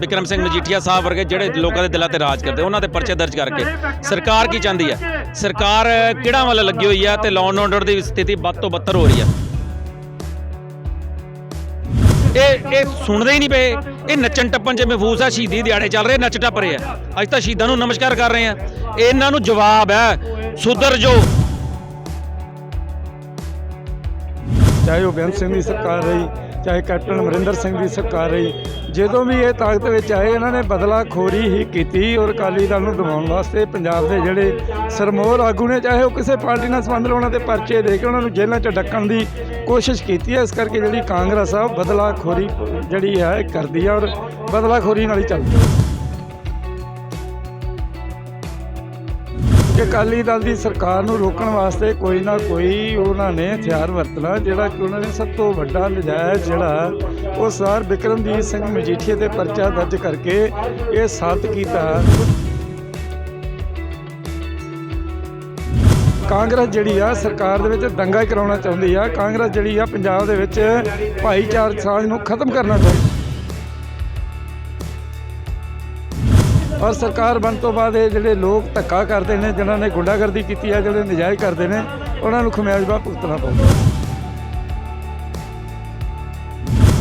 ਵਿਕਰਮ ਸਿੰਘ ਮਜੀਠੀਆ ਸਾਹਿਬ ਵਰਗੇ ਜਿਹੜੇ ਲੋਕਾਂ ਦੇ ਦਿਲਾਂ ਤੇ ਰਾਜ ਕਰਦੇ, ਉਹਨਾਂ ਦੇ ਪਰਚੇ ਦਰਜ ਕਰਕੇ। ਸਰਕਾਰ ਕੀ ਚਾਹੁੰਦੀ ਹੈ? ਸਰਕਾਰ ਕਿਹੜਾ ਵੱਲ ਲੱਗੀ ਹੋਈ ਹੈ ਤੇ ਲਾਅ ਆਰਡਰ ਦੀ ਸਥਿਤੀ ਵੱਧ ਤੋਂ ਬੱਤਰ ਹੋ ਰਹੀ ਹੈ ਇਹ ਇਹ ਸੁਣਦੇ ਹੀ ਨਹੀਂ ਪਏ। ਇਹ ਨੱਚਣ ਟੱਪਣ 'ਚ ਮਹਿਫੂਜ਼ ਆ, ਸ਼ਹੀਦੀ ਦਿਹਾੜੇ ਚੱਲ ਰਹੇ, ਨੱਚ ਟੱਪ ਰਹੇ ਆ। ਅੱਜ ਤਾਂ ਸ਼ਹੀਦਾਂ ਨੂੰ ਨਮਸਕਾਰ ਕਰ ਰਹੇ ਆ। ਇਹਨਾਂ ਨੂੰ ਜਵਾਬ ਹੈ, ਸੁਧਰ ਜੋ ਚਾਹੇ ਉਹ ਬੇਅੰਤ ਸਿੰਘ ਦੀ ਸਰਕਾਰ ਰਹੀ ਚਾਹੇ ਕੈਪਟਨ ਅਮਰਿੰਦਰ ਸਿੰਘ ਦੀ ਸਰਕਾਰ ਰਹੀ, ਜਦੋਂ ਵੀ ਇਹ ਤਾਕਤ ਵਿੱਚ ਆਏ, ਇਹਨਾਂ ਨੇ ਬਦਲਾਖੋਰੀ ਹੀ ਕੀਤੀ ਔਰ ਅਕਾਲੀ ਦਲ ਨੂੰ ਦਬਾਉਣ ਵਾਸਤੇ ਪੰਜਾਬ ਦੇ ਜਿਹੜੇ ਸਰਮੋਰ ਆਗੂ ਨੇ, ਚਾਹੇ ਉਹ ਕਿਸੇ ਪਾਰਟੀ ਨਾਲ ਸੰਬੰਧ ਉਹਨਾਂ ਦੇ ਪਰਚੇ ਦੇ ਕੇ ਉਹਨਾਂ ਨੂੰ ਜੇਲ੍ਹਾਂ 'ਚ ਡੱਕਣ ਦੀ ਕੋਸ਼ਿਸ਼ ਕੀਤੀ ਹੈ, ਇਸ ਕਰਕੇ ਜਿਹੜੀ ਕਾਂਗਰਸ ਆ, ਉਹ ਬਦਲਾਖੋਰੀ ਜਿਹੜੀ ਹੈ ਇਹ ਕਰਦੀ ਆ ਔਰ ਬਦਲਾਖੋਰੀ ਨਾਲ ਹੀ ਚੱਲਦੀ ਹੈ ਅਕਾਲੀ ਦਲ ਦੀ ਸਰਕਾਰ ਨੂੰ ਰੋਕਣ ਵਾਸਤੇ ਕੋਈ ਨਾ ਕੋਈ ਉਹਨਾਂ ਨੇ ਹਥਿਆਰ ਵਰਤਣਾ, ਜਿਹੜਾ ਕਿ ਉਹਨਾਂ ਨੇ ਸਭ ਤੋਂ ਵੱਡਾ ਨਜਾਇਜ਼ ਜਿਹੜਾ ਉਹ ਸਰ ਬਿਕਰਮਜੀਤ ਸਿੰਘ ਮਜੀਠੀਆ ਤੇ ਪਰਚਾ ਦਰਜ ਕਰਕੇ ਇਹ ਸਾਬਤ ਕੀਤਾ। ਕਾਂਗਰਸ ਜਿਹੜੀ ਆ ਸਰਕਾਰ ਦੇ ਵਿੱਚ ਦੰਗਾ ਕਰਾਉਣਾ ਚਾਹੁੰਦੀ ਆ। ਕਾਂਗਰਸ ਜਿਹੜੀ ਆ ਪੰਜਾਬ ਦੇ ਵਿੱਚ ਭਾਈਚਾਰਕ ਸਾਂਝ ਨੂੰ ਖਤਮ ਕਰਨਾ ਚਾਹੁੰਦੀ। ਪਰ ਸਰਕਾਰ ਬਣ ਤੋਂ ਬਾਅਦ ਇਹ ਜਿਹੜੇ ਲੋਕ ਧੱਕਾ ਕਰਦੇ ਨੇ, ਜਿਨ੍ਹਾਂ ਨੇ ਗੁੰਡਾਗਰਦੀ ਕੀਤੀ ਹੈ, ਜਿਹੜੇ ਨਜਾਇਜ਼ ਕਰਦੇ ਨੇ, ਉਹਨਾਂ ਨੂੰ ਖਮਿਆਜਾ ਭੁਗਤਣਾ ਪਊਗਾ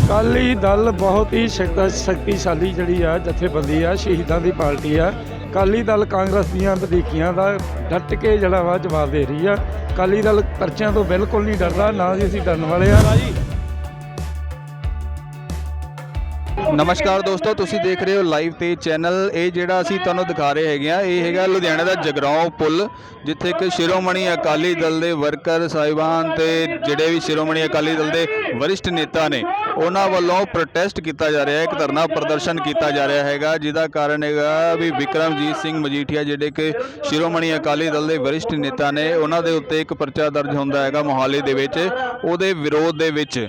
ਕਾਲੀ ਦਲ ਬਹੁਤ ਹੀ ਸ਼ਕਤਾ ਸ਼ਕਤੀਸ਼ਾਲੀ ਜਿਹੜੀ ਆ ਜਥੇਬੰਦੀ ਆ, ਸ਼ਹੀਦਾਂ ਦੀ ਪਾਰਟੀ ਆ। ਕਾਲੀ ਦਲ ਕਾਂਗਰਸ ਦੀਆਂ ਵਧੀਕੀਆਂ ਦਾ ਡਟ ਕੇ ਜਿਹੜਾ ਵਾ ਜਵਾਬ ਦੇ ਰਹੀ ਆ। ਕਾਲੀ ਦਲ ਪਰਚਿਆਂ ਤੋਂ ਬਿਲਕੁਲ ਨਹੀਂ ਡਰਦਾ, ਨਾ ਹੀ ਅਸੀਂ ਡਰਨ ਵਾਲੇ ਆ। ਨਮਸਕਾਰ ਦੋਸਤੋ, ਤੁਸੀਂ ਦੇਖ ਰਹੇ ਹੋ ਲਾਈਵ ਤੇ ਚੈਨਲ ਇਹ ਜਿਹੜਾ ਅਸੀਂ ਤੁਹਾਨੂੰ ਦਿਖਾ ਰਹੇ ਹੈਗੇ ਆ ਇਹ ਹੈਗਾ ਲੁਧਿਆਣਾ ਦਾ ਜਗਰਾਉਂ ਪੁਲ, ਜਿੱਥੇ ਕਿ ਸ਼ਿਰੋਮਣੀ ਅਕਾਲੀ ਦਲ ਦੇ ਵਰਕਰ ਸਾਹਿਬਾਨ ਤੇ ਜਿਹੜੇ ਵੀ ਸ਼ਿਰੋਮਣੀ ਅਕਾਲੀ ਦਲ ਦੇ ਵਰਿਸ਼ਠ ਨੇਤਾ ਨੇ, ਉਹਨਾਂ ਵੱਲੋਂ ਪ੍ਰੋਟੈਸਟ ਕੀਤਾ ਜਾ ਰਿਹਾ ਹੈ, ਇੱਕ ਧਰਨਾ ਪ੍ਰਦਰਸ਼ਨ ਕੀਤਾ ਜਾ ਰਿਹਾ ਹੈਗਾ, ਜਿਹਦਾ ਕਾਰਨ ਹੈਗਾ ਵੀ ਵਿਕਰਮਜੀਤ ਸਿੰਘ ਮਜੀਠੀਆ, ਜਿਹੜੇ ਕਿ ਸ਼ਿਰੋਮਣੀ ਅਕਾਲੀ ਦਲ ਦੇ ਵਰਿਸ਼ਠ ਨੇਤਾ ਨੇ, ਉਹਨਾਂ ਦੇ ਉੱਤੇ ਇੱਕ ਪਰਚਾ ਦਰਜ ਹੁੰਦਾ ਹੈਗਾ ਮੋਹਾਲੀ ਦੇ ਵਿੱਚ, ਉਹਦੇ ਵਿਰੋਧ ਦੇ ਵਿੱਚ।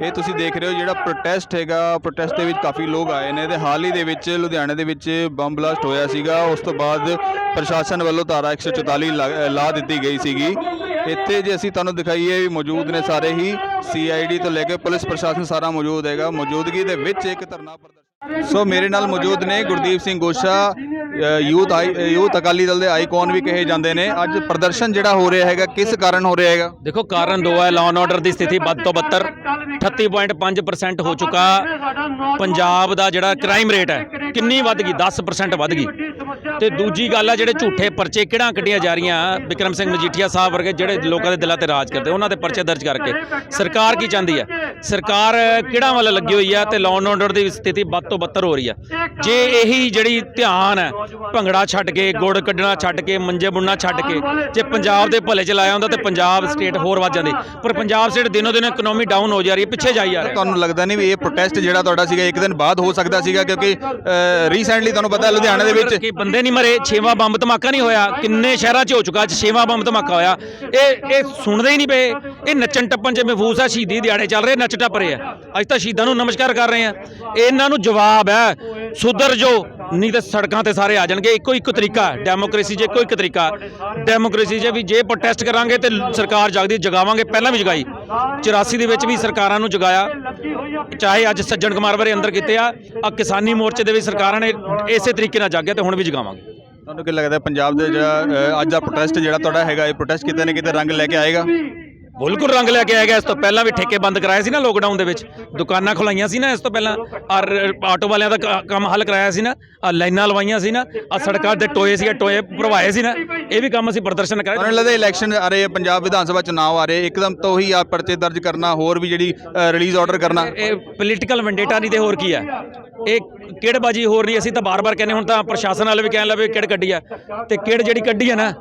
ਇਹ ਤੁਸੀਂ ਦੇਖ ਰਹੇ ਹੋ ਜਿਹੜਾ ਪ੍ਰੋਟੈਸਟ ਹੈਗਾ ਪ੍ਰੋਟੈਸਟ ਦੇ ਵਿੱਚ ਕਾਫੀ ਲੋਕ ਆਏ ਨੇ ਤੇ ਹਾਲ ਹੀ ਦੇ ਵਿੱਚ ਲੁਧਿਆਣੇ ਦੇ ਵਿੱਚ ਬੰਬ ਬਲਾਸਟ ਹੋਇਆ ਸੀਗਾ, ਉਸ ਤੋਂ ਬਾਅਦ ਪ੍ਰਸ਼ਾਸਨ ਵੱਲੋਂ ਧਾਰਾ 144 ਲਾ- ਲਾ ਦਿੱਤੀ ਗਈ ਸੀਗੀ। ਇੱਥੇ ਜੇ ਅਸੀਂ ਤੁਹਾਨੂੰ ਦਿਖਾਈਏ ਵੀ ਮੌਜੂਦ ਨੇ ਸਾਰੇ ਹੀ ਸੀਆਈਡੀ ਤੋਂ ਲੈ ਕੇ ਪੁਲਿਸ ਪ੍ਰਸ਼ਾਸਨ ਸਾਰਾ ਮੌਜੂਦ ਹੈਗਾ। ਮੌਜੂਦਗੀ ਦੇ ਵਿੱਚ ਇੱਕ ਧਰਨਾ ਪ੍ਰਦਰਸ਼ਨ ਸੋ ਮੇਰੇ ਨਾਲ ਮੌਜੂਦ ਨੇ ਗੁਰਦੀਪ ਸਿੰਘ ਗੋਸ਼ਾ ਯੂਥ ਆਈ ਯੂਥ ਅਕਾਲੀ ਦਲ ਦੇ ਆਈਕਨ ਵੀ ਕਹੇ ਜਾਂਦੇ ਨੇ। ਅੱਜ ਪ੍ਰਦਰਸ਼ਨ ਜਿਹੜਾ ਹੋ ਰਿਹਾ ਹੈਗਾ, ਕਿਸ ਕਾਰਨ ਹੋ ਰਿਹਾ ਹੈਗਾ? ਦੇਖੋ, ਕਾਰਨ ਦੋ ਹੈ ਲਾਅ ਐਂਡ ਆਰਡਰ ਦੀ ਸਥਿਤੀ ਵੱਧ ਤੋਂ ਬੱਤਰ 38.5% ਹੋ ਚੁੱਕਾ। ਪੰਜਾਬ ਦਾ ਜਿਹੜਾ ਕ੍ਰਾਈਮ ਰੇਟ ਹੈ, ਕਿੰਨੀ ਵੱਧ ਗਈ? 10% ਵੱਧ ਗਈ। ਤੇ ਦੂਜੀ ਗੱਲ ਆ ਜਿਹੜੇ ਝੂਠੇ ਪਰਚੇ ਕਿਹੜਾਂ ਕੱਢੀਆਂ ਜਾ ਰਹੀਆਂ? ਵਿਕਰਮ ਸਿੰਘ ਮਜੀਠੀਆ ਸਾਹਿਬ ਵਰਗੇ ਜਿਹੜੇ ਲੋਕਾਂ ਦੇ ਦਿਲਾਂ ਤੇ ਰਾਜ ਕਰਦੇ ਉਹਨਾਂ ਦੇ ਪਰਚੇ ਦਰਜ ਕਰਕੇ। ਸਰਕਾਰ ਕੀ ਚਾਹੁੰਦੀ ਹੈ ਸਰਕਾਰ ਕਿਹੜਾ ਵੱਲ ਲੱਗੀ ਹੋਈ ਹੈ ਤੇ ਲਾਅ ਐਂਡ ਆਰਡਰ ਦੀ ਸਥਿਤੀ ਵੱਧ ਤੋਂ ਬੱਤਰ ਹੋ ਰਹੀ ਹੈ ਜੇ ਇਹੀ ਜਿਹੜੀ ਧਿਆਨ ਹੈ ਭੰਗੜਾ ਛੱਡ ਕੇ ਗੁੜ ਕੱਢਣਾ ਛੱਡ ਕੇ ਮੰਜੇ ਬੁਣਨਾ ਛੱਡ ਕੇ ਜੇ ਪੰਜਾਬ ਦੇ ਭਲੇ ਚ ਲਾਇਆ ਹੁੰਦਾ ਤੇ ਪੰਜਾਬ ਸਟੇਟ ਹੋਰ ਵੱਧ ਜਾਂਦੀ। ਪਰ ਪੰਜਾਬ ਸਟੇਟ ਦਿਨੋ ਦਿਨ ਇਕਨੋਮੀ ਡਾਊਨ ਹੋ ਜਾ ਰਹੀ ਹੈ ਪਿੱਛੇ ਜਾਈ ਜਾ ਰਿਹਾ। ਤੁਹਾਨੂੰ ਲੱਗਦਾ ਨਹੀਂ ਵੀ ਇਹ ਪ੍ਰੋਟੈਸਟ ਜਿਹੜਾ ਤੁਹਾਡਾ ਸੀਗਾ ਇੱਕ ਦਿਨ ਬਾਅਦ ਹੋ ਸਕਦਾ ਸੀਗਾ ਕਿਉਂਕਿ ਰੀਸੈਂਟਲੀ ਤੁਹਾਨੂੰ ਪਤਾ ਹੈ ਲੁਧਿਆਣਾ ਦੇ ਵਿੱਚ ਬੰਦੇ ਨਹੀਂ ਮਰੇ, ਛੇਵਾਂ ਬੰਬ ਧਮਾਕਾ ਨਹੀਂ ਹੋਇਆ, ਕਿੰਨੇ ਸ਼ਹਿਰਾਂ 'ਚ ਹੋ ਚੁੱਕਾ, ਅੱਜ ਛੇਵਾਂ ਬੰਬ ਧਮਾਕਾ ਹੋਇਆ। ਇਹ ਇਹ ਸੁਣਦੇ ਹੀ ਨਹੀਂ ਪਏ, ਇਹ ਨੱਚਣ ਟੱਪਣ 'ਚ ਮਹਿਫੂਜ਼ ਆ, ਸ਼ਹੀਦੀ ਦਿਹਾੜੇ ਚੱਲ ਰਹੇ, ਨੱਚ ਟੱਪ ਰਹੇ ਆ। ਅੱਜ ਤਾਂ ਸ਼ਹੀਦਾਂ ਨੂੰ ਨਮਸਕਾਰ ਕਰ ਰਹੇ ਆ। ਇਹਨਾਂ ਨੂੰ ਜਵਾਬ ਹੈ, ਸੁਧਰ ਜੋ ਨਹੀਂ ਤਾਂ ਸੜਕਾਂ ਤੇ ਸਾਰੇ ਆ ਜਾਣਗੇ, ਇੱਕੋ ਇੱਕ ਤਰੀਕਾ ਹੈ ਡੈਮੋਕ੍ਰੇਸੀ 'ਚ ਇੱਕੋ ਇੱਕ ਤਰੀਕਾ ਡੈਮੋਕ੍ਰੇਸੀ 'ਚ ਵੀ ਜੇ ਪ੍ਰੋਟੈਸਟ ਕਰਾਂਗੇ ਤੇ ਸਰਕਾਰ ਜਗਦੀ ਜਗਾਵਾਂਗੇ, ਪਹਿਲਾਂ ਵੀ ਜਗਾਈ। 84 ਦੇ ਵਿੱਚ ਵੀ ਸਰਕਾਰਾਂ ਨੂੰ ਜਗਾਇਆ। ਚਾਹੇ ਅੱਜ ਸੱਜਣ ਕੁਮਾਰ ਬਾਰੇ ਅੰਦਰ ਕੀਤੇ ਆ ਆ ਕਿਸਾਨੀ ਮੋਰਚੇ ਦੇ ਵੀ ਸਰਕਾਰਾਂ ਨੇ ਇਸੇ ਤਰੀਕੇ ਨਾਲ ਜਾਗਿਆ ਤੇ ਹੁਣ ਵੀ ਜਗਾਵਾਂਗੇ। ਤੁਹਾਨੂੰ ਕੀ ਲੱਗਦਾ ਪੰਜਾਬ ਦੇ ਜਿਹੜਾ ਅੱਜ ਦਾ ਪ੍ਰੋਟੈਸਟ ਜਿਹੜਾ ਤੁਹਾਡਾ ਹੈਗਾ, ਇਹ ਪ੍ਰੋਟੈਸਟ ਕਿਤੇ ਨਾ ਕਿਤੇ ਰੰਗ ਲੈ ਕੇ ਆਏਗਾ? ਬਿਲਕੁਲ ਰੰਗ ਲੈ ਕੇ ਆਏਗਾ ਇਸ ਤੋਂ ਪਹਿਲਾਂ ਵੀ ਠੇਕੇ ਬੰਦ ਕਰਾਏ ਸੀ ਨਾ ਲੋਕਡਾਊਨ ਦੇ ਵਿੱਚ। ਦੁਕਾਨਾਂ ਖੁਲਾਈਆਂ ਸੀ ਨਾ ਇਸ ਤੋਂ ਪਹਿਲਾਂ। ਔਰ ਆਟੋ ਵਾਲਿਆਂ ਦਾ ਕ- ਕੰਮ ਹੱਲ ਕਰਾਇਆ ਸੀ ਨਾ। ਆ ਲਾਈਨਾਂ ਲਵਾਈਆਂ ਸੀ ਨਾ। ਆ ਸੜਕਾਂ ਦੇ ਟੋਏ ਸੀ ਟੋਏ ਭਰਵਾਏ ਸੀ ਨਾ। ਇਹ ਵੀ ਕੰਮ ਅਸੀਂ ਪ੍ਰਦਰਸ਼ਨ ਤੁਹਾਨੂੰ ਕਰਾਇਆ ਲੱਗਦਾ ਇਲੈਕਸ਼ਨ ਆ ਰਹੇ ਪੰਜਾਬ ਵਿਧਾਨ ਸਭਾ ਚੁਣਾਵ ਆ ਰਹੇ ਇੱਕਦਮ ਤੋਂ ਹੀ ਆ ਪਰਚੇ ਦਰਜ ਕਰਨਾ ਹੋਰ ਵੀ ਜਿਹੜੀ ਰਿਲੀਜ਼ ਆਰਡਰ ਕਰਨਾ। ਇਹ ਪੋਲੀਟੀਕਲ ਵੈਂਡੇਟਾ ਨਹੀਂ ਤੇ ਹੋਰ ਕੀ ਹੈ ਇਹ ਕਿਹੜਬਾਜੀ ਹੋਰ ਨਹੀਂ ਅਸੀਂ ਤਾਂ ਬਾਰ-ਬਾਰ ਕਹਿੰਦੇ ਹੁਣ ਤਾਂ ਪ੍ਰਸ਼ਾਸਨ ਵਾਲੇ ਵੀ ਕਹਿਣ ਲੱਗੇ ਕਿਹੜ ਕੱਢੀ ਆ। ਤੇ ਕਿਹੜ ਜਿਹੜੀ ਕੱਢੀ ਆ ਨਾ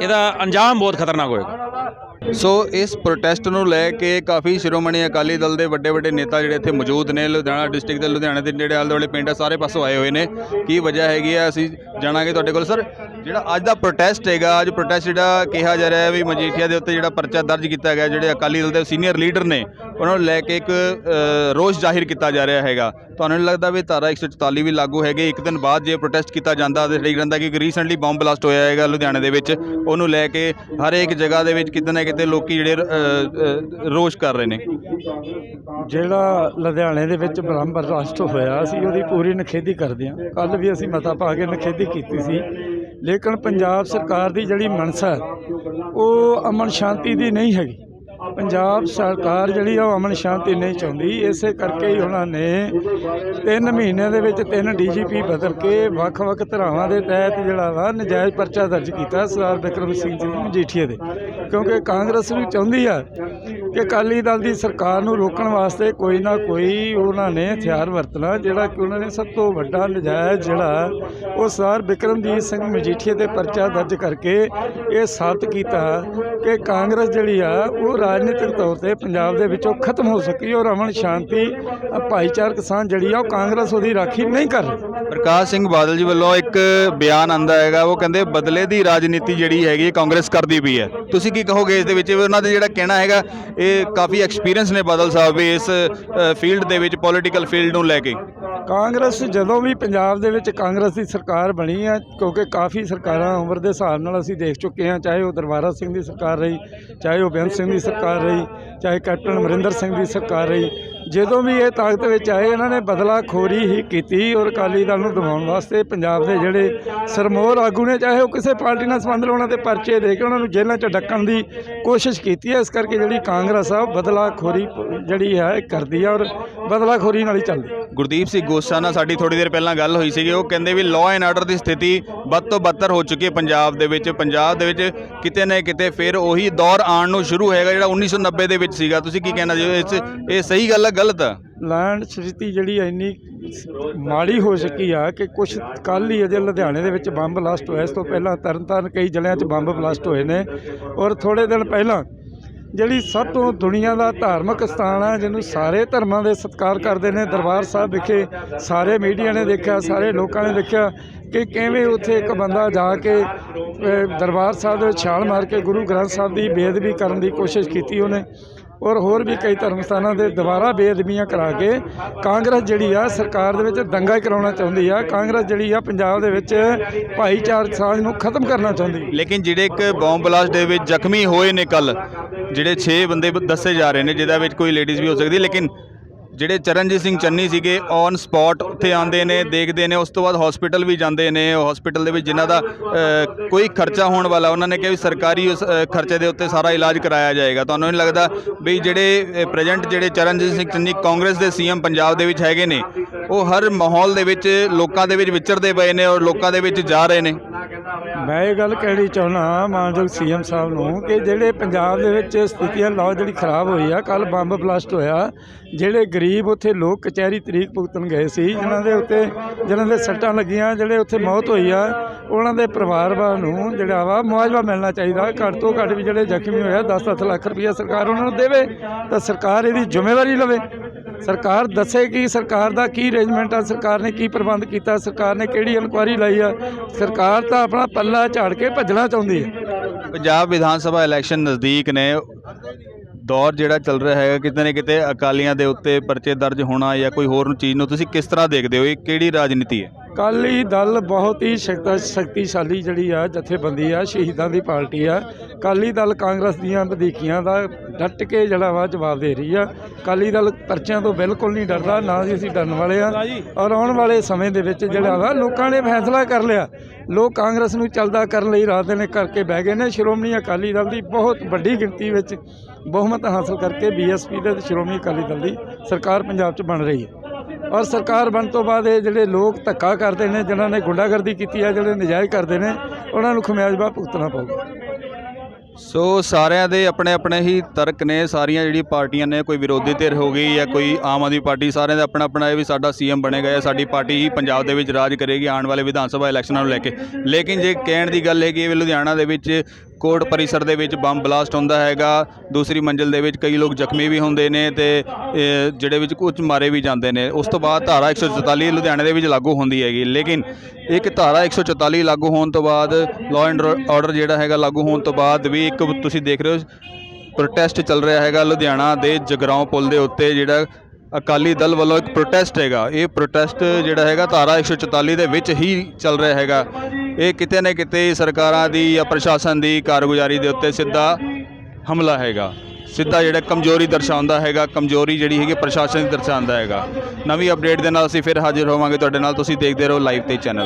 ਇਹਦਾ ਅੰਜਾਮ ਬਹੁਤ ਖਤਰਨਾਕ ਹੋਏਗਾ। ਸੋ ਇਸ ਪ੍ਰੋਟੈਸਟ ਨੂੰ ਲੈ ਕੇ ਕਾਫੀ ਸ਼੍ਰੋਮਣੀ ਅਕਾਲੀ ਦਲ ਦੇ ਵੱਡੇ ਵੱਡੇ ਨੇਤਾ ਜਿਹੜੇ ਇੱਥੇ ਮੌਜੂਦ ਨੇ, ਲੁਧਿਆਣਾ ਡਿਸਟ੍ਰਿਕਟ ਦੇ ਲੁਧਿਆਣਾ ਦੇ ਜਿਹੜੇ ਆਲੇ ਦੁਆਲੇ ਪਿੰਡ ਆ, ਸਾਰੇ ਪਾਸੋਂ ਆਏ ਹੋਏ ਨੇ। ਕੀ ਵਜ੍ਹਾ ਹੈਗੀ ਆ? ਅਸੀਂ ਜਾਣਾਂਗੇ ਤੁਹਾਡੇ ਕੋਲ। ਸਰ ਜਿਹੜਾ ਅੱਜ ਦਾ ਪ੍ਰੋਟੈਸਟ ਹੈਗਾ, ਅੱਜ ਪ੍ਰੋਟੈਸਟ ਜਿਹੜਾ ਕਿਹਾ ਜਾ ਰਿਹਾ ਹੈ ਵੀ ਮਜੀਠੀਆ ਦੇ ਉੱਤੇ ਜਿਹੜਾ ਪਰਚਾ ਦਰਜ ਕੀਤਾ ਗਿਆ, ਜਿਹੜੇ ਅਕਾਲੀ ਦਲ ਦੇ ਸੀਨੀਅਰ ਲੀਡਰ ਨੇ, ਉਹਨਾਂ ਨੂੰ ਲੈ ਕੇ ਇੱਕ ਰੋਸ ਜ਼ਾਹਿਰ ਕੀਤਾ ਜਾ ਰਿਹਾ ਹੈਗਾ। ਤੁਹਾਨੂੰ ਨਹੀਂ ਲੱਗਦਾ ਵੀ ਧਾਰਾ 144 ਵੀ ਲਾਗੂ ਹੈਗੇ? ਇੱਕ ਦਿਨ ਬਾਅਦ ਜੇ ਪ੍ਰੋਟੈਸਟ ਕੀਤਾ ਜਾਂਦਾ, ਤੇ ਸਹੀ ਰਹਿੰਦਾ ਕਿ ਰੀਸੈਂਟਲੀ ਬੰਬ ਬਲਾਸਟ ਹੋਇਆ ਹੈਗਾ ਲੁਧਿਆਣੇ ਦੇ ਵਿੱਚ, ਉਹਨੂੰ ਲੈ ਕੇ ਹਰ ਇੱਕ ਜਗ੍ਹਾ ਦੇ ਵਿੱਚ ਕਿਤੇ ਨਾ ਕਿਤੇ ਲੋਕੀ ਜਿਹੜੇ ਰੋਸ਼ ਕਰ ਰਹੇ ਨੇ। ਜਿਹੜਾ ਲੁਧਿਆਣੇ ਦੇ ਵਿੱਚ ਬ੍ਰਹਮ ਬਰਦਾਸ਼ਤ ਹੋਇਆ ਸੀ ਉਹਦੀ ਪੂਰੀ ਨਖੇਦੀ ਕਰਦੇ ਹਾਂ। ਕੱਲ ਵੀ ਅਸੀਂ ਮਤਾ ਪਾ ਕੇ ਨਖੇਦੀ ਕੀਤੀ ਸੀ ਲੇਕਿਨ ਪੰਜਾਬ ਸਰਕਾਰ ਦੀ ਜਿਹੜੀ ਮਨਸਾ ਉਹ ਅਮਨ ਸ਼ਾਂਤੀ ਦੀ ਨਹੀਂ ਹੈਗੀ। ਪੰਜਾਬ ਸਰਕਾਰ ਜਿਹੜੀ ਆ ਉਹ ਅਮਨ ਸ਼ਾਂਤੀ ਨਹੀਂ ਚਾਹੁੰਦੀ। ਇਸੇ ਕਰਕੇ ਹੀ ਉਹਨਾਂ ਨੇ 3 ਮਹੀਨਿਆਂ ਦੇ ਵਿੱਚ ਤਿੰਨ ਡੀਜੀਪੀ ਬਦਲ ਕੇ ਵੱਖ-ਵੱਖ ਧਰਾਵਾਂ ਦੇ ਤਹਿਤ ਜਿਹੜਾ ਵਾ ਨਜਾਇਜ਼ ਪਰਚਾ ਦਰਜ ਕੀਤਾ ਸਰਦਾਰ ਬਿਕਰਮ ਸਿੰਘ ਜੀ ਮਜੀਠੀਆ ਦੇ। ਕਿਉਂਕਿ ਕਾਂਗਰਸ ਵੀ ਚਾਹੁੰਦੀ ਆ ਕਿ ਅਕਾਲੀ ਦਲ ਦੀ ਸਰਕਾਰ ਨੂੰ ਰੋਕਣ ਵਾਸਤੇ ਕੋਈ ਨਾ ਕੋਈ ਉਹਨਾਂ ਨੇ ਹਥਿਆਰ ਵਰਤਣਾ, ਜਿਹੜਾ ਕਿ ਉਹਨਾਂ ਨੇ ਸਭ ਤੋਂ ਵੱਡਾ ਨਜਾਇਜ਼ ਜਿਹੜਾ ਉਹ ਸਰਦਾਰ ਬਿਕਰਮਜੀਤ ਸਿੰਘ ਮਜੀਠੀਏ ਤੇ ਪਰਚਾ ਦਰਜ ਕਰਕੇ ਇਹ ਸਾਬਤ ਕੀਤਾ ਕਿ ਕਾਂਗਰਸ ਜਿਹੜੀ ਆ ਉਹ ਰਾਜ ਰਾਜਨੀਤਿਕ ਤੌਰ ਤੇ ਪੰਜਾਬ ਦੇ ਵਿੱਚੋਂ ਖਤਮ ਹੋ ਸਕੀ ਔਰ ਅਮਨ ਸ਼ਾਂਤੀ ਭਾਈਚਾਰਕ ਸਾਂਝ ਜਿਹੜੀ ਆ, ਉਹ ਕਾਂਗਰਸ ਉਹਦੀ ਰਾਖੀ ਨਹੀਂ ਕਰ ਰਹੀ। ਪ੍ਰਕਾਸ਼ ਸਿੰਘ ਬਾਦਲ ਜੀ ਵੱਲੋਂ ਇੱਕ ਬਿਆਨ ਆਂਦਾ ਹੈਗਾ, ਉਹ ਕਹਿੰਦੇ ਬਦਲੇ ਦੀ ਰਾਜਨੀਤੀ ਜਿਹੜੀ ਹੈਗੀ, ਕਾਂਗਰਸ ਕਰਦੀ ਪਈ ਹੈ। ਤੁਸੀਂ ਕੀ ਕਹੋਗੇ ਇਸ ਦੇ ਵਿੱਚ? ਉਹਨਾਂ ਦਾ ਜਿਹੜਾ ਕਹਿਣਾ ਹੈਗਾ, ਇਹ ਕਾਫੀ ਐਕਸਪੀਰੀਅੰਸ ਨੇ ਬਾਦਲ ਸਾਹਿਬ ਵੀ ਇਸ ਫੀਲਡ ਦੇ ਵਿੱਚ ਪੋਲੀਟੀਕਲ ਫੀਲਡ ਨੂੰ ਲੈ ਕੇ। ਕਾਂਗਰਸ ਜਦੋਂ ਵੀ ਪੰਜਾਬ ਦੇ ਵਿੱਚ ਕਾਂਗਰਸ ਦੀ ਸਰਕਾਰ ਬਣੀ ਹੈ ਕਿਉਂਕਿ ਕਾਫੀ ਸਰਕਾਰਾਂ ਉਮਰ ਦੇ ਹਿਸਾਬ ਨਾਲ ਅਸੀਂ ਦੇਖ ਚੁੱਕੇ ਹਾਂ, ਚਾਹੇ ਉਹ ਦਰਬਾਰਾ ਸਿੰਘ ਦੀ ਸਰਕਾਰ ਰਹੀ, ਚਾਹੇ ਉਹ ਬੇਅੰਤ ਸਿੰਘ ਦੀ ਸਰਕਾਰ ਰਹੀ, ਚਾਹੇ ਕੈਪਟਨ ਅਮਰਿੰਦਰ ਸਿੰਘ ਦੀ ਸਰਕਾਰ ਰਹੀ ਜਦੋਂ ਵੀ ਇਹ ਤਾਕਤ ਵਿੱਚ ਆਏ, ਇਹਨਾਂ ਨੇ ਬਦਲਾਖੋਰੀ ਹੀ ਕੀਤੀ ਔਰ ਅਕਾਲੀ ਦਲ ਨੂੰ ਦਬਾਉਣ ਵਾਸਤੇ ਪੰਜਾਬ ਦੇ ਜਿਹੜੇ ਸਰਮੋਰ ਆਗੂ ਨੇ, ਚਾਹੇ ਉਹ ਕਿਸੇ ਪਾਰਟੀ ਨਾਲ ਸੰਬੰਧ ਉਹਨਾਂ ਤੇ ਪਰਚੇ ਦੇ ਕੇ ਉਹਨਾਂ ਨੂੰ ਜੇਲ੍ਹਾਂ 'ਚ ਡੱਕਣ ਦੀ ਕੋਸ਼ਿਸ਼ ਕੀਤੀ ਹੈ, ਇਸ ਕਰਕੇ ਜਿਹੜੀ ਕਾਂਗਰਸ ਆ, ਉਹ ਬਦਲਾਖੋਰੀ ਜਿਹੜੀ ਹੈ ਕਰਦੀ ਆ ਔਰ ਬਦਲਾਖੋਰੀ ਨਾਲ ਹੀ ਚੱਲਦੀ ਗੁਰਦੀਪ ਸਿੰਘ ਗੋਸਾ ਨਾਲ ਸਾਡੀ ਥੋੜੀ ਦੇਰ ਪਹਿਲਾਂ ਗੱਲ ਹੋਈ ਸੀਗੀ, ਉਹ ਕਹਿੰਦੇ ਵੀ ਲਾਅ ਐਂਡ ਆਰਡਰ ਦੀ ਸਥਿਤੀ ਵੱਧ ਤੋਂ ਬੱਤਰ ਹੋ ਚੁੱਕੀ ਹੈ ਪੰਜਾਬ ਦੇ ਵਿੱਚ। ਪੰਜਾਬ ਦੇ ਵਿੱਚ ਕਿਤੇ ਨਾ ਕਿਤੇ ਫਿਰ ਉਹੀ ਦੌਰ ਆਉਣ ਨੂੰ ਸ਼ੁਰੂ ਹੋਏਗਾ ਜਿਹੜਾ 1990 ਦੇ ਵਿੱਚ ਸੀਗਾ। ਤੁਸੀਂ ਕੀ ਕਹਿਣਾ ਜੀ? ਇਸ, ਇਹ ਸਹੀ ਗੱਲ ਹੈ ਗਲਤ? ਆ ਲੈਂਡ ਸਥਿਤੀ ਜਿਹੜੀ ਇੰਨੀ ਮਾੜੀ ਹੋ ਚੁੱਕੀ ਆ ਕਿ ਕੁਝ ਕੱਲ ਹੀ ਅਜੇ ਲੁਧਿਆਣੇ ਦੇ ਵਿੱਚ ਬੰਬ ਬਲਾਸਟ ਹੋਇਆ। ਇਸ ਤੋਂ ਪਹਿਲਾਂ ਤਰਨਤਾਰਨ ਕਈ ਜ਼ਿਲ੍ਹਿਆਂ 'ਚ ਬੰਬ ਬਲਾਸਟ ਹੋਏ ਨੇ ਔਰ ਥੋੜੇ ਦਿਨ ਪਹਿਲਾਂ ਜਿਹੜੀ ਸਭ ਤੋਂ ਦੁਨੀਆ ਦਾ ਧਾਰਮਿਕ ਸਥਾਨ ਹੈ ਜਿਹਨੂੰ ਸਾਰੇ ਧਰਮਾਂ ਦੇ ਸਤਿਕਾਰ ਕਰਦੇ ਨੇ, ਦਰਬਾਰ ਸਾਹਿਬ ਵਿਖੇ ਸਾਰੇ ਮੀਡੀਆ ਨੇ ਦੇਖਿਆ, ਸਾਰੇ ਲੋਕਾਂ ਨੇ ਦੇਖਿਆ ਕਿ ਕਿਵੇਂ ਉੱਥੇ ਇੱਕ ਬੰਦਾ ਜਾ ਕੇ ਦਰਬਾਰ ਸਾਹਿਬ ਦੇ ਛਾਲ ਮਾਰ ਕੇ ਗੁਰੂ ਗ੍ਰੰਥ ਸਾਹਿਬ ਦੀ ਬੇਅਦਬੀ ਕਰਨ ਦੀ ਕੋਸ਼ਿਸ਼ ਕੀਤੀ ਉਹਨੇ। ਔਰ ਹੋਰ ਵੀ ਕਈ ਧਰਮ ਸਥਾਨਾਂ ਦੇ ਦੁਬਾਰਾ ਬੇਅਦਬੀਆਂ ਕਰਾ ਕੇ ਕਾਂਗਰਸ ਜਿਹੜੀ ਆ ਸਰਕਾਰ ਦੇ ਵਿੱਚ ਦੰਗਾ ਹੀ ਕਰਾਉਣਾ ਚਾਹੁੰਦੀ ਆ। ਕਾਂਗਰਸ ਜਿਹੜੀ ਆ ਪੰਜਾਬ ਦੇ ਵਿੱਚ ਭਾਈਚਾਰਕ ਸਾਂਝ ਨੂੰ ਖਤਮ ਕਰਨਾ ਚਾਹੁੰਦੀ। ਲੇਕਿਨ ਜਿਹੜੇ ਇੱਕ ਬੰਬ ਬਲਾਸਟ ਦੇ ਵਿੱਚ ਜ਼ਖਮੀ ਹੋਏ ਨੇ ਕੱਲ ਜਿਹੜੇ 6 ਬੰਦੇ ਦੱਸੇ ਜਾ ਰਹੇ ਨੇ, ਜਿਹਦਾ ਵਿੱਚ ਕੋਈ ਲੇਡੀਜ਼ ਵੀ ਹੋ ਸਕਦੀ, ਲੇਕਿਨ ਜਿਹੜੇ ਚਰਨਜੀਤ ਸਿੰਘ ਚੰਨੀ ਸੀਗੇ ਔਨ ਸਪੌਟ ਉੱਥੇ ਆਉਂਦੇ ਨੇ, ਦੇਖਦੇ ਨੇ, ਉਸ ਤੋਂ ਬਾਅਦ ਹਸਪੀਟਲ ਵੀ ਜਾਂਦੇ ਨੇ ਹਸਪੀਟਲ ਦੇ ਵਿੱਚ ਜਿਨ੍ਹਾਂ ਦਾ ਕੋਈ ਖਰਚਾ ਹੋਣ ਵਾਲਾ, ਉਹਨਾਂ ਨੇ ਕਿਹਾ ਵੀ ਸਰਕਾਰੀ ਉਸ ਖਰਚੇ ਦੇ ਉੱਤੇ ਸਾਰਾ ਇਲਾਜ ਕਰਾਇਆ ਜਾਏਗਾ। ਤੁਹਾਨੂੰ ਨਹੀਂ ਲੱਗਦਾ ਵੀ ਜਿਹੜੇ ਪ੍ਰੈਜ਼ੈਂਟ ਜਿਹੜੇ ਚਰਨਜੀਤ ਸਿੰਘ ਚੰਨੀ ਕਾਂਗਰਸ ਦੇ ਸੀਐਮ ਪੰਜਾਬ ਦੇ ਵਿੱਚ ਹੈਗੇ ਨੇ, ਉਹ ਹਰ ਮਾਹੌਲ ਦੇ ਵਿੱਚ ਲੋਕਾਂ ਦੇ ਵਿੱਚ ਵਿਚਰਦੇ ਪਏ ਨੇ ਔਰ ਲੋਕਾਂ ਦੇ ਵਿੱਚ ਜਾ ਰਹੇ ਨੇ। ਮੈਂ ਇਹ ਗੱਲ ਕਹਿਣੀ ਚਾਹੁੰਦਾ ਮਾਨਯੋਗ ਸੀਐਮ ਸਾਹਿਬ ਨੂੰ ਕਿ ਜਿਹੜੇ ਪੰਜਾਬ ਦੇ ਵਿੱਚ ਸਥਿਤੀਆਂ ਲਾਅ ਜਿਹੜੀ ਖਰਾਬ ਹੋਈ ਆ ਕੱਲ ਬੰਬ ਬਲਾਸਟ ਹੋਇਆ। ਜਿਹੜੇ ਗਰੀਬ ਉੱਥੇ ਲੋਕ ਕਚਹਿਰੀ ਤਰੀਕ ਭੁਗਤਣ ਗਏ ਸੀ, ਜਿਨ੍ਹਾਂ ਦੇ ਉੱਤੇ, ਜਿਨ੍ਹਾਂ ਦੇ ਸੱਟਾਂ ਲੱਗੀਆਂ, ਜਿਹੜੇ ਉੱਥੇ ਮੌਤ ਹੋਈ ਆ, ਉਹਨਾਂ ਦੇ ਪਰਿਵਾਰਾਂ ਨੂੰ ਜਿਹੜਾ ਵਾ ਮੁਆਵਜ਼ਾ ਮਿਲਣਾ ਚਾਹੀਦਾ। ਘੱਟ ਤੋਂ ਘੱਟ ਵੀ ਜਿਹੜੇ ਜ਼ਖਮੀ ਹੋਇਆ 10-10 ਲੱਖ ਰੁਪਈਆ ਸਰਕਾਰ ਉਹਨਾਂ ਨੂੰ ਦੇਵੇ, ਤਾਂ ਸਰਕਾਰ ਇਹਦੀ ਜ਼ਿੰਮੇਵਾਰੀ ਲਵੇ। ਸਰਕਾਰ ਦੱਸੇ ਕਿ ਸਰਕਾਰ ਦਾ ਕੀ ਅਰੇਂਜਮੈਂਟ ਆ, ਸਰਕਾਰ ਨੇ ਕੀ ਪ੍ਰਬੰਧ ਕੀਤਾ, ਸਰਕਾਰ ਨੇ ਕਿਹੜੀ ਇਨਕੁਆਇਰੀ ਲਾਈ ਆ? ਸਰਕਾਰ ਤਾਂ ਆਪਣਾ ਪੱਲਾ ਝਾੜ ਕੇ ਭੱਜਣਾ ਚਾਹੁੰਦੀ ਹੈ। ਪੰਜਾਬ ਵਿਧਾਨ ਸਭਾ ਇਲੈਕਸ਼ਨ ਨਜ਼ਦੀਕ ਨੇ ਦੌਰ ਜਿਹੜਾ ਚੱਲ ਰਿਹਾ ਹੈਗਾ, ਕਿਤੇ ਨਾ ਕਿਤੇ ਅਕਾਲੀਆਂ ਦੇ ਉੱਤੇ ਪਰਚੇ ਦਰਜ ਹੋਣਾ ਜਾਂ ਕੋਈ ਹੋਰ ਚੀਜ਼ ਨੂੰ ਤੁਸੀਂ ਕਿਸ ਤਰ੍ਹਾਂ ਦੇਖਦੇ ਹੋ? ਇਹ ਕਿਹੜੀ ਰਾਜਨੀਤੀ ਹੈ? ਅਕਾਲੀ ਦਲ ਬਹੁਤ ਹੀ ਸ਼ਕਤਾ ਸ਼ਕਤੀਸ਼ਾਲੀ ਜਿਹੜੀ ਆ, ਜਥੇਬੰਦੀ ਆ, ਸ਼ਹੀਦਾਂ ਦੀ ਪਾਰਟੀ ਆ। ਅਕਾਲੀ ਦਲ ਕਾਂਗਰਸ ਦੀਆਂ ਵਧੀਕੀਆਂ ਦਾ ਡਟ ਕੇ ਜਿਹੜਾ ਵਾ ਜਵਾਬ ਦੇ ਰਹੀ ਆ। ਅਕਾਲੀ ਦਲ ਪਰਚਿਆਂ ਤੋਂ ਬਿਲਕੁਲ ਨਹੀਂ ਡਰਦਾ, ਨਾ ਹੀ ਅਸੀਂ ਡਰਨ ਵਾਲੇ ਆ। ਔਰ ਆਉਣ ਵਾਲੇ ਸਮੇਂ ਦੇ ਵਿੱਚ ਜਿਹੜਾ ਵਾ, ਲੋਕਾਂ ਨੇ ਫੈਸਲਾ ਕਰ ਲਿਆ। ਲੋਕ ਕਾਂਗਰਸ ਨੂੰ ਚੱਲਦਾ ਕਰਨ ਲਈ ਰਾਤ ਦਿਨ ਕਰਕੇ ਬਹਿ ਗਏ ਨੇ। ਸ਼੍ਰੋਮਣੀ ਅਕਾਲੀ ਦਲ ਦੀ ਬਹੁਤ ਵੱਡੀ ਗਿਣਤੀ ਵਿੱਚ ਬਹੁਮਤ ਹਾਸਲ ਕਰਕੇ ਬੀਐਸਪੀ ਦੇ ਤੇ ਸ਼੍ਰੋਮਣੀ ਅਕਾਲੀ ਦਲ ਦੀ ਸਰਕਾਰ ਪੰਜਾਬ 'ਚ ਬਣ ਰਹੀ ਹੈ। ਔਰ ਸਰਕਾਰ ਬਣਨ ਤੋਂ ਬਾਅਦ ਇਹ ਜਿਹੜੇ ਲੋਕ ਧੱਕਾ ਕਰਦੇ ਨੇ, ਜਿਨ੍ਹਾਂ ਨੇ ਗੁੰਡਾਗਰਦੀ ਕੀਤੀ ਹੈ, ਜਿਹੜੇ ਨਜਾਇਜ਼ ਕਰਦੇ ਨੇ, ਉਹਨਾਂ ਨੂੰ ਖਮਿਆਜ਼ਬਾ ਭੁਗਤਣਾ ਪਊਗਾ। ਸੋ ਸਾਰਿਆਂ ਦੇ ਆਪਣੇ ਆਪਣੇ ਹੀ ਤਰਕ ਨੇ, ਸਾਰੀਆਂ ਜਿਹੜੀ ਪਾਰਟੀਆਂ ਨੇ, ਕੋਈ ਵਿਰੋਧੀ ਧਿਰ ਹੋ ਗਈ ਜਾਂ ਕੋਈ ਆਮ ਆਦਮੀ ਪਾਰਟੀ, ਸਾਰਿਆਂ ਦਾ ਆਪਣਾ ਆਪਣਾ ਇਹ ਵੀ ਸਾਡਾ ਸੀਐਮ ਬਣੇਗਾ ਜਾਂ ਸਾਡੀ ਪਾਰਟੀ ਹੀ ਪੰਜਾਬ ਦੇ ਵਿੱਚ ਰਾਜ ਕਰੇਗੀ ਆਉਣ ਵਾਲੇ ਵਿਧਾਨ ਸਭਾ ਇਲੈਕਸ਼ਨਾਂ ਨੂੰ ਲੈ ਕੇ। ਲੇਕਿਨ ਜੇ ਕਹਿਣ ਦੀ ਗੱਲ ਹੈਗੀ ਵੀ ਲੁਧਿਆਣਾ ਦੇ ਵਿੱਚ ਕੋਰਟ ਪਰਿਸਰ ਦੇ ਵਿੱਚ ਬੰਬ ਬਲਾਸਟ ਹੁੰਦਾ ਹੈਗਾ। ਦੂਸਰੀ ਮੰਜ਼ਿਲ ਦੇ ਵਿੱਚ ਕਈ ਲੋਕ ਜ਼ਖਮੀ ਵੀ ਹੁੰਦੇ ਨੇ ਤੇ ਜਿਹੜੇ ਵਿੱਚ ਕੁਝ ਮਾਰੇ ਵੀ ਜਾਂਦੇ ਨੇ। ਉਸ ਤੋਂ ਬਾਅਦ ਧਾਰਾ 144 ਲੁਧਿਆਣੇ ਦੇ ਵਿੱਚ ਲਾਗੂ ਹੁੰਦੀ ਹੈਗੀ। ਲੇਕਿਨ ਇੱਕ ਧਾਰਾ 144 ਲਾਗੂ ਹੋਣ ਤੋਂ ਬਾਅਦ ਲਾਅ ਐਂਡ ਆਰਡਰ ਜਿਹੜਾ ਹੈਗਾ ਲਾਗੂ ਹੋਣ ਤੋਂ ਬਾਅਦ ਵੀ ਇੱਕ ਤੁਸੀਂ ਦੇਖ ਰਹੇ ਹੋ ਪ੍ਰੋਟੈਸਟ ਚੱਲ ਰਿਹਾ ਹੈਗਾ ਲੁਧਿਆਣਾ ਦੇ ਜਗਰਾਉਂ ਪੁਲ ਦੇ ਉੱਤੇ ਜਿਹੜਾ ਅਕਾਲੀ ਦਲ ਵੱਲੋਂ ਇੱਕ ਪ੍ਰੋਟੈਸਟ ਹੈਗਾ। ਇਹ ਪ੍ਰੋਟੈਸਟ ਜਿਹੜਾ ਹੈਗਾ ਧਾਰਾ 144 ਦੇ ਵਿੱਚ ਹੀ ਚੱਲ ਰਿਹਾ ਹੈਗਾ। ਇਹ ਕਿਤੇ ਨਾ ਕਿਤੇ ਸਰਕਾਰਾਂ ਦੀ ਜਾਂ ਪ੍ਰਸ਼ਾਸਨ ਦੀ ਕਾਰਗੁਜ਼ਾਰੀ ਦੇ ਉੱਤੇ ਸਿੱਧਾ ਹਮਲਾ ਹੈਗਾ। ਸਿੱਧਾ ਜਿਹੜਾ ਕਮਜ਼ੋਰੀ ਦਰਸਾਉਂਦਾ ਹੈਗਾ, ਕਮਜ਼ੋਰੀ ਜਿਹੜੀ ਹੈਗੀ ਪ੍ਰਸ਼ਾਸਨ ਦੀ ਦਰਸਾਉਂਦਾ ਹੈਗਾ। ਨਵੀਂ ਅਪਡੇਟ ਦੇ ਨਾਲ ਅਸੀਂ ਫਿਰ ਹਾਜ਼ਰ ਹੋਵਾਂਗੇ। ਤੁਹਾਡੇ ਨਾਲ ਤੁਸੀਂ ਦੇਖਦੇ ਰਹੋ ਲਾਈਵ ਤੇ ਚੈਨਲ।